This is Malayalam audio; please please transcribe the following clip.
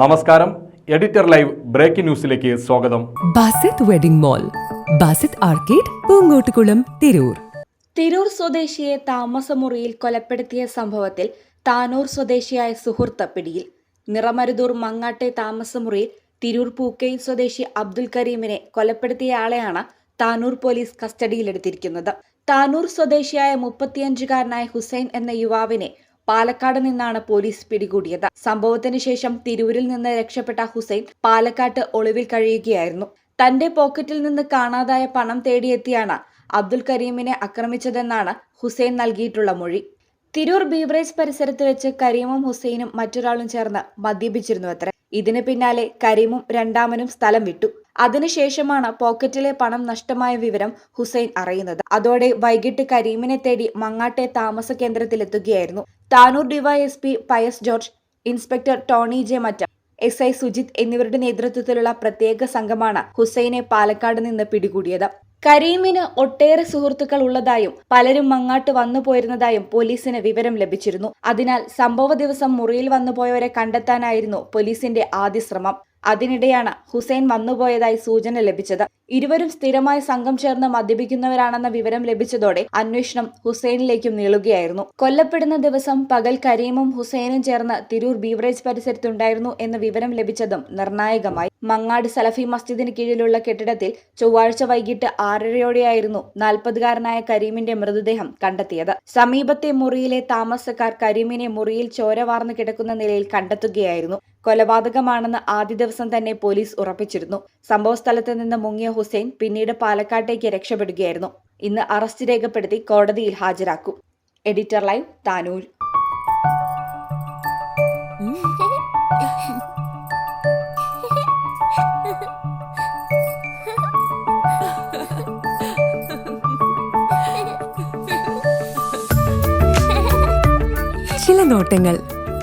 നമസ്കാരം. എഡിറ്റർ ലൈവ് ബ്രേക്കിംഗ് ന്യൂസിലേക്ക് സ്വാഗതം. Basith wedding mall Basith arcade Poongottukulam Tirur. Tirur സ്വദേശിയെ താമസമുറിയിൽ കൊലപ്പെടുത്തിയ സംഭവത്തിൽ താനൂർ സ്വദേശിയായ സുഹൃത്ത് പിടിയിൽ. നിറമരുതൂർ മങ്ങാട്ടെ താമസമുറിയിൽ തിരൂർ പൂക്കയിൽ സ്വദേശി അബ്ദുൽ കരീമിനെ കൊലപ്പെടുത്തിയയാളെയാണ് താനൂർ പോലീസ് കസ്റ്റഡിയിലെടുത്തിരിക്കുന്നത്. താനൂർ സ്വദേശിയായ മുപ്പത്തിയഞ്ചുകാരനായ ഹുസൈൻ എന്ന യുവാവിനെ പാലക്കാട് നിന്നാണ് പോലീസ് പിടികൂടിയത്. സംഭവത്തിന് ശേഷം തിരൂരിൽ നിന്ന് രക്ഷപ്പെട്ട ഹുസൈൻ പാലക്കാട്ട് ഒളിവിൽ കഴിയുകയായിരുന്നു. തന്റെ പോക്കറ്റിൽ നിന്ന് കാണാതായ പണം തേടിയെത്തിയാണ് അബ്ദുൽ കരീമിനെ ആക്രമിച്ചതെന്നാണ് ഹുസൈൻ നൽകിയിട്ടുള്ള മൊഴി. തിരൂർ ബീവറേജ് പരിസരത്ത് വെച്ച് കരീമും ഹുസൈനും മറ്റൊരാളും ചേർന്ന് മദ്യപിച്ചിരുന്നു അത്ര. ഇതിന് പിന്നാലെ കരീമും രണ്ടാമനും സ്ഥലം വിട്ടു. അതിനുശേഷമാണ് പോക്കറ്റിലെ പണം നഷ്ടമായ വിവരം ഹുസൈൻ അറിയുന്നത്. അതോടെ വൈകിട്ട് കരീമിനെ തേടി മങ്ങാട്ടെ താമസ കേന്ദ്രത്തിലെത്തുകയായിരുന്നു. Tanur DYSP Pius George inspector Tony J Mattam S I Sujith എന്നിവരുടെ നേതൃത്വത്തിലുള്ള പ്രത്യേക സംഘമാണ് ഹുസൈനെ പാലക്കാട് നിന്ന് പിടികൂടിയത്. കരീമിന് ഒട്ടേറെ സുഹൃത്തുക്കൾ ഉള്ളതായും പലരും മങ്ങാട്ട് വന്നു പോയിരുന്നതായും പോലീസിന് വിവരം ലഭിച്ചിരുന്നു. അതിനാൽ സംഭവ ദിവസം മുറിയിൽ വന്നുപോയവരെ കണ്ടെത്താനായിരുന്നു പോലീസിന്റെ ആദ്യ ശ്രമം. അതിനിടെയാണ് ഹുസൈൻ വന്നുപോയതായി സൂചന ലഭിച്ചത്. ഇരുവരും സ്ഥിരമായി സംഘം ചേർന്ന് മദ്യപിക്കുന്നവരാണെന്ന വിവരം ലഭിച്ചതോടെ അന്വേഷണം ഹുസൈനിലേക്കും നീളുകയായിരുന്നു. കൊല്ലപ്പെടുന്ന ദിവസം പകൽ കരീമും ഹുസൈനും ചേർന്ന് തിരൂർ ബീവറേജ് പരിസരത്തുണ്ടായിരുന്നു എന്ന വിവരം ലഭിച്ചതും നിർണായകമായി. മങ്ങാട് സലഫി മസ്ജിദിന് കീഴിലുള്ള കെട്ടിടത്തിൽ ചൊവ്വാഴ്ച വൈകിട്ട് ആറരയോടെയായിരുന്നു നാൽപ്പതുകാരനായ കരീമിന്റെ മൃതദേഹം കണ്ടെത്തിയത്. സമീപത്തെ മുറിയിലെ താമസക്കാർ കരീമിനെ മുറിയിൽ ചോര വാർന്നു കിടക്കുന്ന നിലയിൽ കണ്ടെത്തുകയായിരുന്നു. കൊലപാതകമാണെന്ന് ആദ്യ ദിവസം തന്നെ പോലീസ് ഉറപ്പിച്ചിരുന്നു. സംഭവസ്ഥലത്ത് നിന്ന് മുങ്ങിയ ഹുസൈൻ പിന്നീട് പാലക്കാട്ടേക്ക് രക്ഷപ്പെടുകയായിരുന്നു. ഇന്ന് അറസ്റ്റ് രേഖപ്പെടുത്തി കോടതിയിൽ ഹാജരാക്കും. Editor live Tanur. ചില നോട്ടങ്ങൾ.